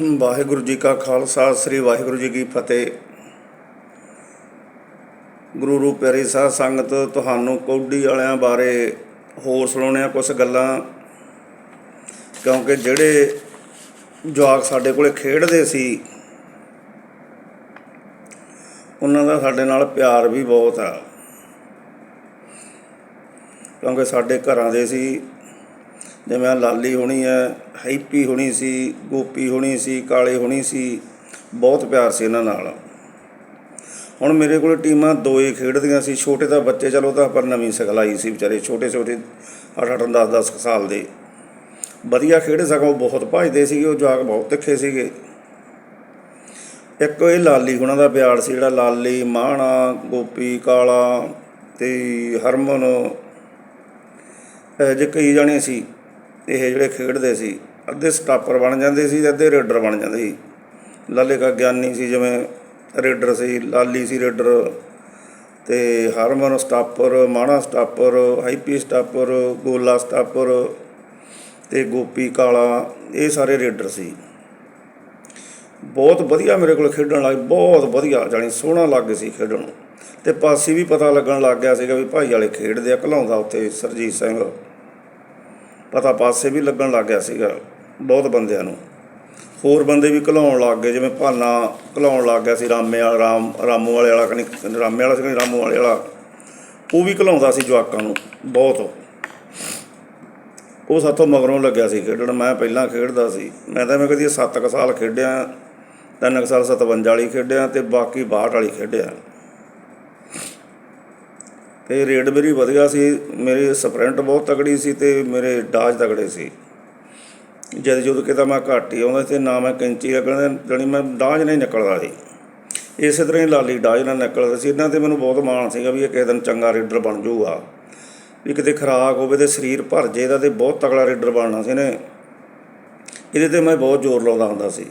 ਵਾਹਿਗੁਰੂ ਜੀ ਕਾ ਖਾਲਸਾ, ਸ੍ਰੀ ਵਾਹਿਗੁਰੂ ਜੀ ਕੀ ਫਤਿਹ। ਗੁਰੂ ਰੂਪ ਪਿਆਰੀ ਸਾਧ ਸੰਗਤ, ਤੁਹਾਨੂੰ ਕੌਡੀ ਵਾਲਿਆਂ ਬਾਰੇ ਹੋਰ ਸੁਣਾਉਣੇ ਆ ਕੁਝ ਗੱਲਾਂ। ਕਿਉਂਕਿ ਜਿਹੜੇ ਜਵਾਕ ਸਾਡੇ ਕੋਲੇ ਖੇਡਦੇ ਸੀ, ਉਹਨਾਂ ਦਾ ਸਾਡੇ ਨਾਲ ਪਿਆਰ ਵੀ ਬਹੁਤ ਆ। ਕਿਉਂਕਿ ਸਾਡੇ ਘਰਾਂ ਦੇ ਸੀ ਜਿਵੇਂ ਆਹ ਲਾਲੀ ਹੋਣੀ ਹੈ, ਹੈਪੀ ਹੋਣੀ ਸੀ, ਗੋਪੀ ਹੋਣੀ ਸੀ, ਕਾਲੇ ਹੋਣੀ ਸੀ, ਬਹੁਤ ਪਿਆਰ ਸੀ ਇਹਨਾਂ ਨਾਲ। ਹੁਣ ਮੇਰੇ ਕੋਲ ਟੀਮਾਂ ਦੋ ਹੀ ਖੇਡਦੀਆਂ ਸੀ, ਛੋਟੇ ਤਾਂ ਬੱਚੇ, ਚਲੋ ਤਾਂ ਪਰ ਨਵੀਂ ਸਿਖਲਾਈ ਸੀ ਵਿਚਾਰੇ, ਛੋਟੇ ਛੋਟੇ 8 8 10 10 ਸਾਲ ਦੇ। ਵਧੀਆ ਖੇਡ ਸਗੋਂ ਬਹੁਤ ਭਜਦੇ ਸੀਗੇ, ਉਹ ਜਾਗ ਬਹੁਤ ਤਿੱਖੇ ਸੀਗੇ। ਇੱਕ ਇਹ ਲਾਲੀ ਹੁਣਾਂ ਦਾ ਪਿਆਰ ਸੀ ਜਿਹੜਾ ਲਾਲੀ, ਮਾਣਾ, ਗੋਪੀ, ਕਾਲਾ ਤੇ ਹਰਮਨ, ਇਹ ਜੇ ਕਈ ਜਾਣੇ ਸੀ। ਇਹ ਜਿਹੜੇ ਖੇਡਦੇ ਸੀ, ਅੱਧੇ ਸਟਾਪਰ ਬਣ ਜਾਂਦੇ ਸੀ ਤੇ ਅੱਧੇ ਰੇਡਰ ਬਣ ਜਾਂਦੇ ਸੀ। ਲਾਲੇ ਕਾ ਗਿਆਨੀ ਸੀ ਜਿਵੇਂ ਰੇਡਰ ਸੀ, ਲਾਲੀ ਸੀ ਰੇਡਰ ਤੇ Harman stopper, Mana stopper Haipi stopper, Gola stopper ਤੇ ਗੋਪੀ ਕਾਲਾ, ਇਹ ਸਾਰੇ ਰੇਡਰ ਸੀ। ਬਹੁਤ ਵਧੀਆ ਮੇਰੇ ਕੋਲ ਖੇਡਣ ਲੱਗ, ਬਹੁਤ ਵਧੀਆ, ਜਾਣੀ ਸੋਹਣਾ ਲੱਗ ਸੀ ਖੇਡਣ ਨੂੰ। ਤੇ ਪਾਸੀ ਵੀ ਪਤਾ ਲੱਗਣ ਲੱਗ ਗਿਆ ਸੀਗਾ ਵੀ ਭਾਈ ਵਾਲੇ ਖੇਡਦੇ ਆ, ਘਲਾਉਂਦਾ ਉੱਥੇ ਸਰਜੀਤ ਸਿੰਘ। ਪਤਾ ਪਾਸੇ ਵੀ ਲੱਗਣ ਲੱਗ ਗਿਆ ਸੀਗਾ ਬਹੁਤ ਬੰਦਿਆਂ ਨੂੰ। ਹੋਰ ਬੰਦੇ ਵੀ ਘਲਾਉਣ ਲੱਗ ਗਏ, ਜਿਵੇਂ ਭਾਨਾ ਘਲਾਉਣ ਲੱਗ ਗਿਆ ਸੀ, ਰਾਮੇ ਵਾਲਾ, ਰਾਮ, ਰਾਮੂ ਵਾਲੇ ਵਾਲਾ ਕਨੀ, ਰਾਮੇ ਵਾਲਾ ਸੀ ਕਨੀ, ਰਾਮੂ ਵਾਲੇ ਵਾਲਾ। ਉਹ ਵੀ ਘਲਾਉਂਦਾ ਸੀ ਜਵਾਕਾਂ ਨੂੰ, ਬਹੁਤ। ਉਹ ਸਾਥੋਂ ਮਗਰੋਂ ਲੱਗਿਆ ਸੀ ਖੇਡਣ, ਮੈਂ ਪਹਿਲਾਂ ਖੇਡਦਾ ਸੀ। ਮੈਂ ਤਾਂ ਮੈਂ ਕਦੀ 7 ਕੁ ਸਾਲ ਖੇਡਿਆ, ਤਿੰਨ ਕੁ ਸਾਲ 57 ਵਾਲੀ ਖੇਡਿਆ ਤੇ ਬਾਕੀ 62 ਵਾਲੀ ਖੇਡਿਆ। ਤੇ ਰੇਟ ਮੇਰੀ ਵਧੀਆ ਸੀ, ਮੇਰੀ ਸਪ੍ਰਿੰਟ ਬਹੁਤ ਤਗੜੀ ਸੀ ਤੇ ਮੇਰੇ ਡਾਜ ਤਗੜੇ ਸੀ। ਜਦ ਜਦ ਕਿਤਾ ਮੈਂ ਘੱਟ ਹੀ ਆਉਂਦਾ ਤੇ ਨਾ ਮੈਂ ਕੈਂਚੀ ਲੱਗਣਾ ਜਣੀ ਮੈਂ ਡਾਜ ਨਹੀਂ ਨਿਕਲਦਾ ਸੀ। ਇਸੇ ਤਰ੍ਹਾਂ ਹੀ ਲਾਲੀ ਡਾਜ ਨਾਲ ਨਿਕਲਦਾ ਸੀ, ਇਹਨਾਂ ਤੇ ਮੈਨੂੰ ਬਹੁਤ ਮਾਣ ਸੀਗਾ ਵੀ ਇਹ ਕਿਸੇ ਦਿਨ ਚੰਗਾ ਰੇਡਰ ਬਣ ਜਾਊਗਾ। ਵੀ ਕਿਤੇ ਖਰਾਕ ਹੋਵੇ ਤੇ ਸਰੀਰ ਭਰ ਜੇ ਇਹਦਾ ਤੇ ਬਹੁਤ ਤਗੜਾ ਰੇਡਰ ਬਣਨਾ ਸੀ ਇਹਨੇ। ਇਹਦੇ ਤੇ ਮੈਂ ਬਹੁਤ ਜ਼ੋਰ ਲਾਉਂਦਾ ਹੁੰਦਾ ਸੀ।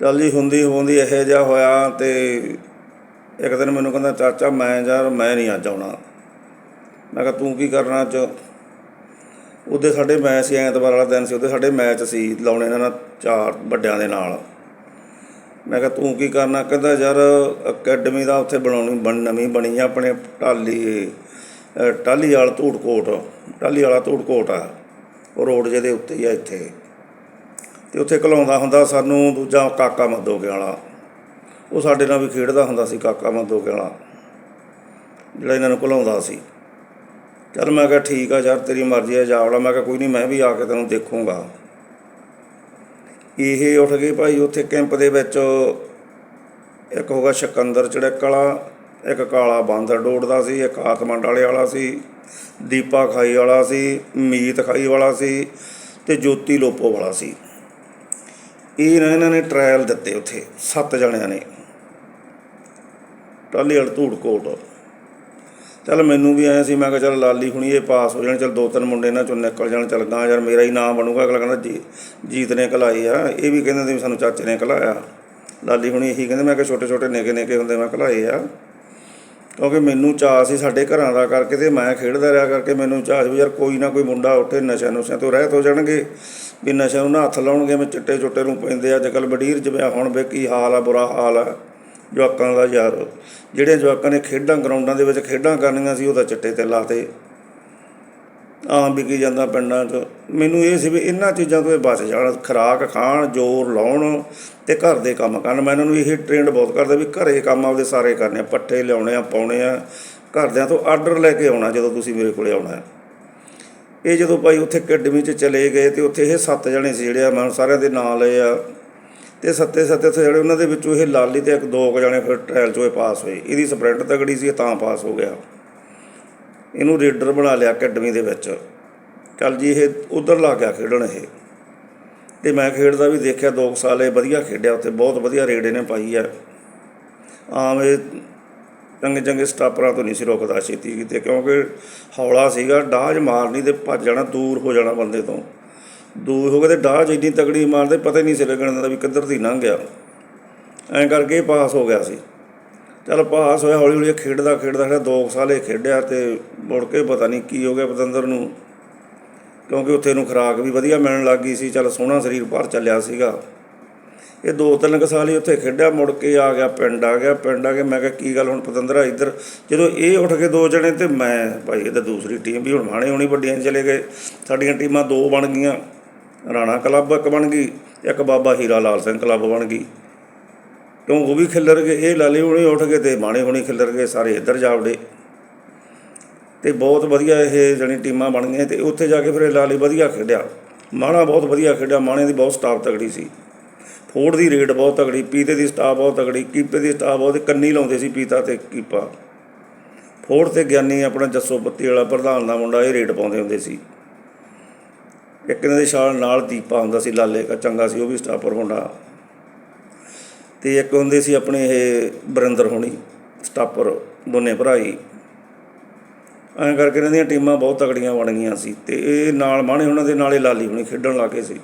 ਚੱਲ ਜੀ ਹੁੰਦੀ ਹੁੰਦੀ ਇਹੋ ਜਿਹਾ ਹੋਇਆ ਤੇ ਇੱਕ ਦਿਨ ਮੈਨੂੰ ਕਹਿੰਦਾ ਚਾਚਾ ਮੈਂ ਯਾਰ ਮੈਂ ਨਹੀਂ ਅੱਜ ਆਉਣਾ। ਮੈਂ ਕਿਹਾ ਤੂੰ ਕੀ ਕਰਨਾ ਅੱਜ? ਉਹਦੇ ਸਾਡੇ ਮੈਚ ਸੀ ਐਤਵਾਰ ਵਾਲਾ ਦਿਨ ਸੀ ਉਹਦੇ ਸਾਡੇ ਮੈਚ ਸੀ ਲਾਉਣੇ ਇਹਨਾਂ ਨਾਲ ਚਾਰ ਵੱਡਿਆਂ ਦੇ ਨਾਲ। ਮੈਂ ਕਿਹਾ ਤੂੰ ਕੀ ਕਰਨਾ? ਕਹਿੰਦਾ ਯਾਰ ਅਕੈਡਮੀ ਦਾ ਉੱਥੇ ਬਣਾਉਣੀ ਬਣ ਨਵੀਂ ਬਣੀ ਆ ਆਪਣੇ ਢਾਲੀ ਅ, ਟਾਹਲੀ ਵਾਲ ਧੂੜਕੋਟ। ਟਾਹਲੀ ਵਾਲਾ ਧੂੜਕੋਟ ਆ। ਉਹ ਰੋਡ ਜਿਹਦੇ ਉੱਤੇ ਹੀ ਆ ਇੱਥੇ। ਤੇ ਉੱਥੇ ਘਲਾਉਂਦਾ ਹੁੰਦਾ ਸਾਨੂੰ ਦੂਜਾ ਕਾਕਾ ਮੱਦੋਗੇ ਵਾਲਾ। ਉਹ ਸਾਡੇ ਨਾਲ ਵੀ ਖੇਡਦਾ ਹੁੰਦਾ ਸੀ, ਕਾਕਾ ਮੱਦੋਗੇ ਵਾਲਾ ਜਿਹੜਾ ਇਹਨਾਂ ਨੂੰ ਘਲਾਉਂਦਾ ਸੀ। ਚਲ ਮੈਂ ਕਿਹਾ ਠੀਕ ਆ ਯਾਰ, ਤੇਰੀ ਮਰਜ਼ੀ ਆ ਜਾਵੜਾ ਮੈਂ ਕਿਹਾ ਕੋਈ ਨਹੀਂ ਮੈਂ ਵੀ ਆ ਕੇ ਤੈਨੂੰ ਦੇਖੂੰਗਾ। ਇਹ ਉੱਠ ਗਏ ਭਾਈ ਉੱਥੇ ਕੈਂਪ ਦੇ ਵਿੱਚ। ਇੱਕ ਹੋਗਾ ਸ਼ਕੰਦਰ ਚੜਕਲਾ, ਇੱਕ ਕਾਲਾ ਬਾਂਦਰ ਡੋੜਦਾ ਸੀ, ਇੱਕ ਆਤਮੰਡ ਵਾਲੇ ਵਾਲਾ ਸੀ, ਦੀਪਾ ਖਾਈ ਵਾਲਾ ਸੀ, ਮੀਤ ਖਾਈ ਵਾਲਾ ਸੀ ਤੇ ਜੋਤੀ ਲੋਪੋ ਵਾਲਾ ਸੀ। ਇਹ ਨਾ ਇਹਨਾਂ ਨੇ ਟ੍ਰਾਇਲ ਦਿੱਤੇ ਉੱਥੇ, ਸੱਤ ਜਣਿਆਂ ਨੇ। ਟਾਲੀ ਧੂੜ ਕੋਟ ਚੱਲ ਮੈਨੂੰ ਵੀ ਆਇਆ ਸੀ, ਮੈਂ ਕਿਹਾ ਚੱਲ ਲਾਲੀ ਹੁਣੀ ਇਹ ਪਾਸ ਹੋ ਜਾਣ, ਚੱਲ ਦੋ ਤਿੰਨ ਮੁੰਡੇ ਇਹਨਾਂ ਚੋਂ ਨਿਕਲ ਜਾਣ, ਚੱਲ ਗਾਂ ਯਾਰ ਮੇਰਾ ਹੀ ਨਾਮ ਬਣੂਗਾ। ਅਗਲਾ ਕਹਿੰਦਾ, ਜੀ, ਜੀਤ ਨੇ ਕਲਾਈ ਆ। ਇਹ ਵੀ ਕਹਿੰਦੇ ਸੀ ਵੀ ਸਾਨੂੰ ਚਾਚੇ ਨੇ ਕਲਾਇਆ ਲਾਲੀ ਹੁਣੀ ਇਹੀ ਕਹਿੰਦੇ, ਮੈਂ ਕਿਹਾ ਛੋਟੇ ਛੋਟੇ ਨਿੱਕੇ ਨਿੱਕੇ ਹੁੰਦੇ ਮੈਂ ਕਲਾਏ ਆ। ਕਿਉਂਕਿ ਮੈਨੂੰ ਚਾਅ ਸੀ ਸਾਡੇ ਘਰਾਂ ਦਾ ਕਰਕੇ ਤੇ ਮੈਂ ਖੇਡਦਾ ਰਿਹਾ ਕਰਕੇ ਮੈਨੂੰ ਚਾਅ ਸੀ ਵੀ ਯਾਰ ਕੋਈ ਨਾ ਕੋਈ ਮੁੰਡਾ ਉੱਠੇ ਨਸ਼ਾ ਨੁਸ਼ਿਆਂ ਤੋਂ ਰਹਿਤ ਹੋ ਜਾਣਗੇ। ਵੀ ਨਸ਼ਿਆਂ ਨੂੰ ਨਾ ਹੱਥ ਲਾਉਣਗੇ ਮੈਂ ਚਿੱਟੇ ਚੁੱਟੇ ਨੂੰ ਪੈਂਦੇ ਅੱਜ ਕੱਲ੍ਹ ਬਡੀਰ ਜਿਵੇਂ ਹੁਣ ਵੇ ਕੀ ਹਾਲ ਆ, ਬੁਰਾ ਹਾਲ ਆ। ਜਵਾਕਾਂ ਦਾ ਯਾਰ। ਜਿਹੜੇ ਜਵਾਕਾਂ ਨੇ ਖੇਡਾਂ ਗਰਾਊਂਡਾਂ ਦੇ ਵਿੱਚ ਖੇਡਾਂ ਕਰਨੀਆਂ ਸੀ, ਉਹ ਤਾਂ ਚਿੱਟੇ ਤੇ ਲਾਤੇ। ਆਮ ਵਿਕੀ ਜਾਂਦਾ ਪਿੰਡਾਂ 'ਚ। ਮੈਨੂੰ ਇਹ ਸੀ ਵੀ ਇਹਨਾਂ ਚੀਜ਼ਾਂ ਤੋਂ ਇਹ ਬਚ ਜਾਣ। ਖਰਾਕ ਖਾਣ, ਜ਼ੋਰ ਲਾਉਣ ਤੇ ਘਰ ਦੇ ਕੰਮ ਕਰਨ। ਮੈਂ ਇਹਨਾਂ ਨੂੰ ਇਹ ਟ੍ਰੇਨਡ ਬਹੁਤ ਕਰਦਾ ਵੀ ਘਰੇ ਕੰਮ ਆਪਦੇ ਸਾਰੇ ਕਰਨੇ ਆ। ਪੱਠੇ ਲਿਆਉਣੇ ਆ, ਪਾਉਣੇ ਆ। ਘਰਦਿਆਂ ਤੋਂ ਆਰਡਰ ਲੈ ਕੇ ਆਉਣਾ ਜਦੋਂ ਤੁਸੀਂ ਮੇਰੇ ਕੋਲੇ ਆਉਣਾ। ਹੈ। ਇਹ ਜਦੋਂ ਭਾਈ ਉੱਥੇ ਅਕੈਡਮੀ 'ਚ ਚਲੇ ਗਏ ਤੇ ਉੱਥੇ ਇਹ ਸੱਤ ਜਣੇ ਸੀ ਜਿਹੜੇ ਆ, ਮੈਂ ਹੁਣ ਸਾਰਿਆਂ ਦੇ ਨਾਂ ਲਏ ਆ। ਤੇ ਸੱਤੇ ਸੱਤੇ ਉੱਥੇ ਜਿਹੜੇ ਉਹਨਾਂ ਦੇ ਵਿੱਚੋਂ ਇਹ ਲਾਲੀ ਤੇ ਇੱਕ ਦੋ ਕੁ ਜਣੇ ਫਿਰ ਟ੍ਰਾਇਲ 'ਚੋਂ ਇਹ ਪਾਸ ਹੋਏ। ਇਹਦੀ ਸਪ੍ਰਿੰਟ ਤਗੜੀ ਸੀ, ਇਹ ਤਾਂ ਪਾਸ ਹੋ ਗਿਆ। ਇਹਨੂੰ ਰੇਡਰ ਬਣਾ ਲਿਆ ਅਕੈਡਮੀ ਦੇ ਵਿੱਚ। ਚੱਲ ਜੀ, ਇਹ ਉਧਰ ਲਾ ਗਿਆ ਖੇਡਣ ਇਹ। ਤੇ ਮੈਂ ਖੇਡਦਾ ਵੀ ਦੇਖਿਆ 2 ਸਾਲ ਇਹ ਵਧੀਆ ਖੇਡਿਆ ਉੱਥੇ, ਬਹੁਤ ਵਧੀਆ ਰੇਡ ਇਹਨੇ ਪਾਈ ਆ। ਆਮ ਇਹ ਚੰਗੇ ਚੰਗੇ ਸਟਾਪਰਾਂ ਤੋਂ ਨਹੀਂ ਸੀ ਰੁਕਦਾ ਛੇਤੀ ਕਿਤੇ ਕਿਉਂਕਿ ਹੌਲਾ ਸੀਗਾ, ਡਾਜ ਮਾਰਨੀ ਤੇ ਭੱਜ ਜਾਣਾ, ਦੂਰ ਹੋ ਜਾਣਾ ਬੰਦੇ ਤੋਂ। ਦੂਰ ਹੋ ਕੇ ਤੇ ਡਾਜ ਇੰਨੀ ਤਗੜੀ ਮਾਰਦੇ ਪਤਾ ਹੀ ਨਹੀਂ ਸੀ ਲੱਗਣ ਦਾ ਵੀ ਕਿੱਧਰ ਦੀ ਲੰਘ ਗਿਆ ਐਂ ਕਰਕੇ ਪਾਸ ਹੋ ਗਿਆ ਸੀ। ਚਲ ਪਾਸ ਹੋਇਆ ਹੌਲੀ ਹੌਲੀ ਖੇਡਦਾ ਖੇਡਦਾ ਖੇਡਦਾ, ਦੋ ਕੁ ਸਾਲ ਇਹ ਖੇਡਿਆ ਤੇ ਮੁੜ ਕੇ ਪਤਾ ਨਹੀਂ ਕੀ ਹੋ ਗਿਆ ਪਤੰਦਰ ਨੂੰ। ਕਿਉਂਕਿ ਉੱਥੇ ਨੂੰ ਖੁਰਾਕ ਵੀ ਵਧੀਆ ਮਿਲਣ ਲੱਗ ਗਈ ਸੀ, ਚਲ ਸੋਹਣਾ ਸਰੀਰ ਭਰ ਚੱਲਿਆ ਸੀਗਾ। ਇਹ ਦੋ ਤਿੰਨ ਕੁ ਸਾਲ ਹੀ ਉੱਥੇ ਖੇਡਿਆ, ਮੁੜ ਕੇ ਆ ਗਿਆ, ਪਿੰਡ ਆ ਗਿਆ, ਪਿੰਡ ਆ ਕੇ ਮੈਂ ਕਿਹਾ, ਕੀ ਗੱਲ ਹੁਣ ਪਤੰਦਰਾ ਇੱਧਰ? ਜਦੋਂ ਇਹ ਉੱਠ ਕੇ ਦੋ ਜਣੇ ਤੇ ਮੈਂ, ਭਾਈ ਇਹ ਤਾਂ ਦੂਸਰੀ ਟੀਮ ਵੀ ਹੁਣ ਮਾਣੇ ਹੋਣੀ ਵੱਡੀਆਂ ਚਲੇ ਗਏ। ਸਾਡੀਆਂ ਟੀਮਾਂ ਦੋ ਬਣ ਗਈਆਂ। ਰਾਣਾ ਕਲੱਬ ਇੱਕ ਬਣ ਗਈ, ਇੱਕ ਬਾਬਾ ਹੀਰਾ ਲਾਲ ਸਿੰਘ ਕਲੱਬ ਬਣ ਗਈ। ਕਿਉਂ? ਉਹ ਵੀ ਖਿੱਲਰ ਗਏ, ਇਹ ਲਾਲੇ ਹੁਣੀ ਉੱਠ ਗਏ ਤੇ ਮਾਣੇ ਹੁਣੀ ਖਿੱਲਰ ਗਏ, ਸਾਰੇ ਇੱਧਰ ਜਾਵੜੇ। ਤੇ ਬਹੁਤ ਵਧੀਆ ਇਹ ਜਣੀ ਟੀਮਾਂ ਬਣ ਗਈਆਂ ਤੇ ਉੱਥੇ ਜਾ ਕੇ ਫਿਰ ਇਹ ਲਾਲੀ ਵਧੀਆ ਖੇਡਿਆ। ਮਾਣਾ ਬਹੁਤ ਵਧੀਆ ਖੇਡਿਆ, ਮਾਣੇ ਦੀ ਬਹੁਤ ਸਟਾਫ ਤਗੜੀ ਸੀ। ਫੋੜ ਦੀ ਰੇਡ ਬਹੁਤ ਤਗੜੀ, ਪੀਤੇ ਦੀ ਸਟਾਫ ਬਹੁਤ ਤਗੜੀ, ਕੀਪੇ ਦੀ ਸਟਾਫ ਬਹੁਤ, ਕੰਨੀ ਲਾਉਂਦੇ ਸੀ ਪੀਤਾ ਤੇ ਕੀਪਾ। ਫੋੜ ਤੇ ਗਿਆਨੀ ਆਪਣਾ ਜੱਸੋ ਬੱਤੀ ਵਾਲਾ ਪ੍ਰਧਾਨ ਦਾ ਮੁੰਡਾ, ਇਹ ਰੇਡ ਪਾਉਂਦੇ ਹੁੰਦੇ ਸੀ। ਇੱਕ ਇਹਨਾਂ ਦੇ ਸ਼ਾਲ ਨਾਲ ਦੀਪਾ ਹੁੰਦਾ ਸੀ, ਲਾਲੇ ਕਾ ਚੰਗਾ ਸੀ, ਉਹ ਵੀ ਸਟਾਪਰ ਮੁੰਡਾ ਤੇ ਇੱਕ ਹੁੰਦੇ ਸੀ ਆਪਣੇ ਇਹ ਬਰਿੰਦਰ ਹੋਣੀ, ਸਟਾਪਰ ਦੋਨੇ ਭਰਾ ਹੀ। ਐਂ ਕਰਕੇ ਇਹਨਾਂ ਦੀਆਂ ਟੀਮਾਂ ਬਹੁਤ ਤਕੜੀਆਂ ਬਣ ਗਈਆਂ ਸੀ ਤੇ ਇਹ ਨਾਲ ਮਾਣੇ ਉਹਨਾਂ ਦੇ, ਨਾਲੇ ਲਾਲੀ ਹੁਣੀ ਖੇਡਣ ਲੱਗੇ ਸੀ।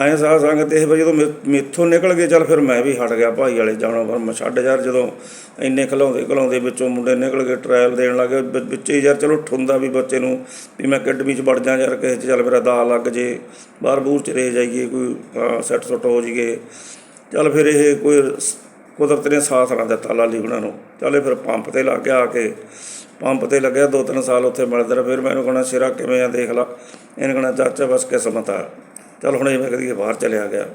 ਐਂ ਸਾਧ ਸੰਗਤ ਇਹ ਵੀ ਜਦੋਂ ਮੇ- ਮੇਥੋਂ ਨਿਕਲ ਗਏ, ਚੱਲ ਫਿਰ ਮੈਂ ਵੀ ਹਟ ਗਿਆ ਭਾਈ ਵਾਲੇ ਜਾਣਾ ਪਰ ਮੈਂ ਛੱਡ ਯਾਰ, ਜਦੋਂ ਇੰਨੇ ਖਲਾਉਂਦੇ ਖਲਾਉਂਦੇ ਵਿੱਚੋਂ ਮੁੰਡੇ ਨਿਕਲ ਗਏ ਟ੍ਰਾਇਲ ਦੇਣ ਲੱਗੇ ਵਿੱਚ ਵਿੱਚੇ ਯਾਰ ਚਲੋ ਠੁੰਦਾ ਵੀ ਬੱਚੇ ਨੂੰ ਵੀ ਮੈਂ ਅਕੈਡਮੀ 'ਚ ਵੜ ਜਾ ਯਾਰ ਕਿਸੇ 'ਚ, ਚੱਲ ਮੇਰਾ ਦਾ ਲੱਗ ਜੇ, ਬਾਹਰ ਬੂਰ 'ਚ ਰਹਿ ਜਾਈਏ, ਕੋਈ ਸੈੱਟ ਸੁੱਟ ਹੋ ਜਾਈਏ। ਚੱਲ ਫਿਰ ਇਹ ਕੋਈ ਕੁਦਰਤ ਨੇ ਸਾਥ ਨਾ ਦਿੱਤਾ ਲਾਲੀ ਉਹਨਾਂ ਨੂੰ। ਚੱਲ ਇਹ ਫਿਰ ਪੰਪ ਤੇ ਲੱਗ ਗਿਆ ਆ ਕੇ। ਪੰਪ ਤੇ ਲੱਗਿਆ, ਦੋ ਤਿੰਨ ਸਾਲ ਉੱਥੇ ਮਿਲਦਾ ਰਿਹਾ, ਫਿਰ ਮੈਨੂੰ ਕਹਣਾ, ਸਿਰਾ ਕਿਵੇਂ ਆ, ਦੇਖ ਲਾ। ਇਹਨੇ ਕਹਣਾ, ਚਾਚਾ ਬਸ ਕਿਸਮਤ ਆ। ਚੱਲ ਹੁਣ ਇਹ ਕਰੀਏ ਬਾਹਰ ਚਲਿਆ ਗਿਆ।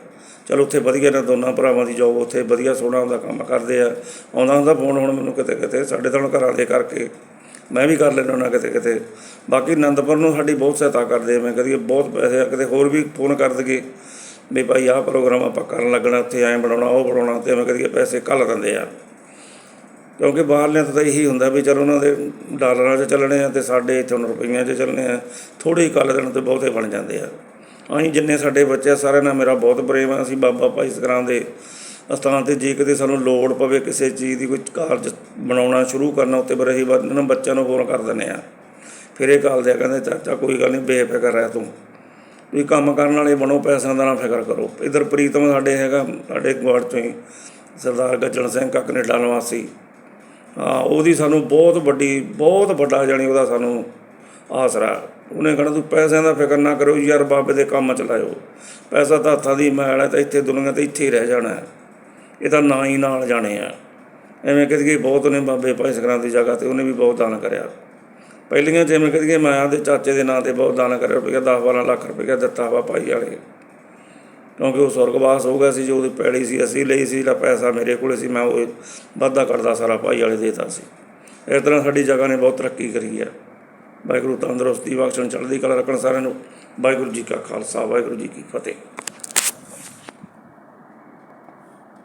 ਚਲ ਉੱਥੇ ਵਧੀਆ ਨਾ ਦੋਨਾਂ ਭਰਾਵਾਂ ਦੀ ਜੋਬ ਉੱਥੇ ਵਧੀਆ ਸੋਹਣਾ ਹੁੰਦਾ ਕੰਮ ਕਰਦੇ ਆ। ਆਉਂਦਾ ਹੁੰਦਾ ਫੋਨ ਹੁਣ ਮੈਨੂੰ ਕਿਤੇ ਕਿਤੇ ਸਾਡੇ ਤਾਂ ਹੁਣ ਘਰਾਂ ਦੇ ਕਰਕੇ ਮੈਂ ਵੀ ਕਰ ਲੈਂਦਾ ਹੁੰਦਾ ਕਿਤੇ ਕਿਤੇ। ਬਾਕੀ ਆਨੰਦਪੁਰ ਨੂੰ ਸਾਡੀ ਬਹੁਤ ਸਹਾਇਤਾ ਕਰਦੇ ਆ ਮੈਂ ਕਦੀ ਬਹੁਤ ਪੈਸੇ ਆ, ਕਿਤੇ ਹੋਰ ਵੀ ਫੋਨ ਕਰ ਦਈਏ। ਵੀ ਭਾਈ ਆਹ ਪ੍ਰੋਗਰਾਮ ਆਪਾਂ ਕਰਨ ਲੱਗਣਾ ਉੱਥੇ ਐਂ ਬਣਾਉਣਾ ਉਹ ਬਣਾਉਣਾ ਤੇ ਮੈਂ ਕਦੀ ਪੈਸੇ ਘੱਲ ਦਿੰਦੇ ਆ। ਕਿਉਂਕਿ ਬਾਹਰਲਿਆਂ ਤੋਂ ਤਾਂ ਇਹੀ ਹੁੰਦਾ ਵੀ ਚਲੋ ਉਹਨਾਂ ਦੇ ਡਾਲਰਾਂ 'ਚ ਚੱਲਣੇ ਆ ਤੇ ਸਾਡੇ ਇੱਥੋਂ ਹੁਣ ਰੁਪਈਆਂ 'ਚ ਚੱਲਣੇ ਆ। ਥੋੜੇ ਹੀ ਕੱਲ ਦੇਣ ਤੇ ਬਹੁਤੇ ਬਣ ਜਾਂਦੇ ਆ। ਅਸੀਂ ਜਿੰਨੇ ਸਾਡੇ ਬੱਚੇ ਸਾਰਿਆਂ ਨਾਲ ਮੇਰਾ ਬਹੁਤ ਪ੍ਰੇਮ ਹੈ ਅਸੀਂ ਬਾਬਾ ਭਾਈ ਸਕਰਾਂ ਦੇ ਅਸਥਾਨ ਤੇ ਜੇ ਕਿਤੇ ਸਾਨੂੰ ਲੋੜ ਪਵੇ ਕਿਸੇ ਚੀਜ਼ ਦੀ ਕੋਈ ਕਾਰਜ ਬਣਾਉਣਾ ਸ਼ੁਰੂ ਕਰਨਾ ਉੱਤੇ ਪਰ ਅਸੀਂ ਬ- ਇਹਨਾਂ ਬੱਚਿਆਂ ਨੂੰ ਫੋਨ ਕਰ ਦਿੰਦੇ ਆ। ਫਿਰ ਇਹ ਕਾਲ ਦੇ ਕਹਿੰਦੇ ਚਾਚਾ ਕੋਈ ਗੱਲ ਨਹੀਂ, ਬੇਫਿਕਰ ਰਹਿ ਤੂੰ। ਵੀ ਕੰਮ ਕਰਨ ਵਾਲੇ ਬਣੋ, ਪੈਸਿਆਂ ਦਾ ਨਾ ਫਿਕਰ ਕਰੋ। ਇਧਰ ਪ੍ਰੀਤਮ ਸਾਡੇ ਹੈਗਾ, ਸਾਡੇ ਗੁਆੜ ਚੋਂ ਹੀ, ਸਰਦਾਰ ਗੱਜਣ ਸਿੰਘ ਕਾ ਕੈਨੇਡਾ ਨਿਵਾਸੀ। ਹਾਂ, ਉਹਦੀ ਸਾਨੂੰ ਬਹੁਤ ਵੱਡੀ, ਬਹੁਤ ਵੱਡਾ ਜਾਣੀ ਉਹਦਾ ਸਾਨੂੰ ਆਸਰਾ ਉਹਨੇ ਕਹਣਾ, ਤੂੰ ਪੈਸਿਆਂ ਦਾ ਫਿਕਰ ਨਾ ਕਰੋ ਯਾਰ, ਬਾਬੇ ਦੇ ਕੰਮ ਚਲਾਇਓ। ਪੈਸਾ ਤਾਂ ਹੱਥਾਂ ਦੀ ਮੈਲ ਹੈ, ਤਾਂ ਇੱਥੇ ਦੁਨੀਆ ਤੇ ਇੱਥੇ ਹੀ ਰਹਿ ਜਾਣਾ ਹੈ। ਇਹ ਤਾਂ ਨਾ ਹੀ ਨਾਲ ਜਾਣੇ ਆ। ਐਵੇਂ ਕਹਦੇ ਬਹੁਤ ਨੇ ਬਾਬੇ ਭਾਈ ਸਗਰਾਂ ਦੀ ਜਗ੍ਹਾ ਤੇ ਉਹਨੇ ਵੀ ਬਹੁਤ ਦਾਨ ਕਰਿਆ। ਪਹਿਲੀਆਂ ਜਿਵੇਂ ਕਹਦੇ ਮੈਂ ਦੇ ਚਾਚੇ ਦੇ ਨਾਂ ਤੇ ਬਹੁਤ ਦਾਨ ਕਰਿਆ, ਰੁਪਈਆ 10 12 ਲੱਖ ਰੁਪਈਆ ਦਿੱਤਾ ਵਾ ਭਾਈ ਵਾਲੇ। ਕਿਉਂਕਿ ਉਹ ਸਵਰਗਵਾਸ ਹੋ ਗਿਆ ਸੀ, ਜੋ ਉਹਦੀ ਪੈੜੀ ਸੀ, ਅਸੀਂ ਲਈ ਸੀ ਜਿਹੜਾ ਪੈਸਾ ਮੇਰੇ ਕੋਲੇ ਸੀ, ਮੈਂ ਉਹ ਵਾਧਾ ਕਰਦਾ ਸਾਰਾ ਭਾਈ ਵਾਲੇ ਦੇਤਾ ਸੀ। ਇਸ ਤਰ੍ਹਾਂ ਸਾਡੀ ਜਗ੍ਹਾ ਨੇ ਬਹੁਤ ਤਰੱਕੀ ਕਰੀ ਹੈ ਵਾਹਿਗੁਰੂ ਤੰਦਰੁਸਤੀ ਬਖਸ਼ਣ ਚੜ੍ਹਦੀ ਕਲਾ ਰੱਖਣ ਸਾਰਿਆਂ ਨੂੰ ਵਾਹਿਗੁਰੂ ਜੀ ਕਾ ਖਾਲਸਾ, ਵਾਹਿਗੁਰੂ ਜੀ ਕੀ ਫਤਿਹ।